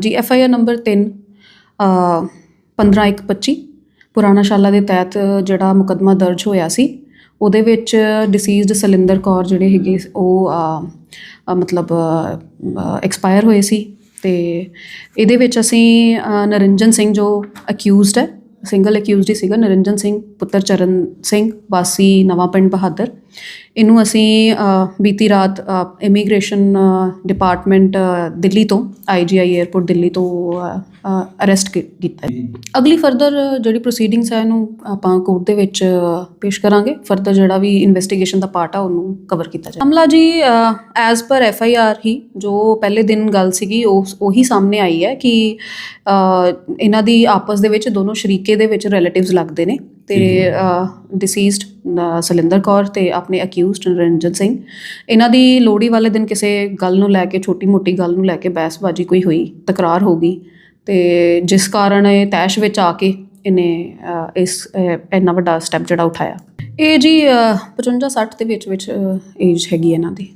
ਜੀ F I R number 3 15125 ਪੁਰਾਣਾ ਸ਼ਾਲਾ ਦੇ ਤਹਿਤ ਜਿਹੜਾ ਮੁਕੱਦਮਾ ਦਰਜ ਹੋਇਆ ਸੀ, ਉਹਦੇ ਵਿੱਚ ਡਿਸੀਜ਼ਡ ਸਲਿੰਦਰ ਕੌਰ ਜਿਹੜੇ ਹੈਗੇ ਉਹ ਮਤਲਬ ਐਕਸਪਾਇਰ ਹੋਏ ਸੀ ਤੇ ਇਹਦੇ ਵਿੱਚ ਅਸੀਂ ਨਰਿੰਜਨ ਸਿੰਘ ਜੋ ਅਕਿਊਜ਼ਡ ਹੈ ਸਿੰਗਲ ਅਕਿਊਜ਼ਡ ਹੀ ਸੀਗਾ, ਨਰਿੰਜਨ ਸਿੰਘ, ਪੁੱਤਰ ਚਰਨ ਸਿੰਘ, ਵਾਸੀ ਨਵਾਂ ਪਿੰਡ ਬਹਾਦਰ। ਇਹਨੂੰ ਅਸੀਂ ਬੀਤੀ ਰਾਤ ਇਮੀਗ੍ਰੇਸ਼ਨ ਡਿਪਾਰਟਮੈਂਟ ਦਿੱਲੀ ਤੋਂ ਆਈਜੀਆਈ 에ਅਰਪੋਰਟ ਦਿੱਲੀ ਤੋਂ ਅਰੈਸਟ ਕੀਤਾ। ਹੈ ਅਗਲੀ ਫਰਦਰ ਜਿਹੜੀ ਪ੍ਰੋਸੀਡਿੰਗਸ ਹੈ ਇਹਨੂੰ ਆਪਾਂ ਕੋਰਟ ਦੇ ਵਿੱਚ ਪੇਸ਼ ਕਰਾਂਗੇ। ਫਰਦਰ ਜਿਹੜਾ ਵੀ ਇਨਵੈਸਟੀਗੇਸ਼ਨ ਦਾ ਪਾਰਟ ਆ, ਉਹਨੂੰ ਕਵਰ ਕੀਤਾ ਜਾਏ ਮਾਮਲਾ ਜੀ as per F I R ਹੀ, ਜੋ ਪਹਿਲੇ ਦਿਨ ਗੱਲ ਸੀਗੀ, ਉਹ, ਉਹੀ ਸਾਹਮਣੇ ਆਈ ਹੈ ਕਿ ਇਹਨਾਂ ਦੀ ਆਪਸ ਦੇ ਵਿੱਚ ਦੋਨੋਂ ਸ਼ਰੀਕ ਦੇ ਵਿੱਚ ਰਿਲੇਟਿਵਸ ਲੱਗਦੇ ਨੇ ਤੇ ਡਿਸੀਜ਼ਡ ਸਲਿੰਦਰ ਕੌਰ ਤੇ ਆਪਣੇ ਅਕਿਊਜ਼ਡ ਨਰਿੰਜਨ ਸਿੰਘ। ਇਹਨਾਂ ਦੀ ਲੋਹੜੀ ਵਾਲੇ ਦਿਨ ਕਿਸੇ ਗੱਲ ਨੂੰ ਲੈ ਕੇ ਛੋਟੀ ਮੋਟੀ ਗੱਲ ਨੂੰ ਲੈ ਕੇ ਬਹਿਸਬਾਜ਼ੀ ਕੋਈ ਹੋਈ ਤਕਰਾਰ ਹੋ ਗਈ। ਤੇ ਜਿਸ ਕਾਰਨ ਇਹ ਤੈਸ਼ ਵਿੱਚ ਆ ਕੇ ਇਹਨੇ ਇਸ ਇੰਨਾ ਵੱਡਾ ਸਟੈਪ ਜਿਹੜਾ ਉਠਾਇਆ। ਇਹ ਜੀ 55 60 ਦੇ ਵਿੱਚ ਵਿੱਚ ਏਜ ਹੈਗੀ ਇਹਨਾਂ ਦੀ।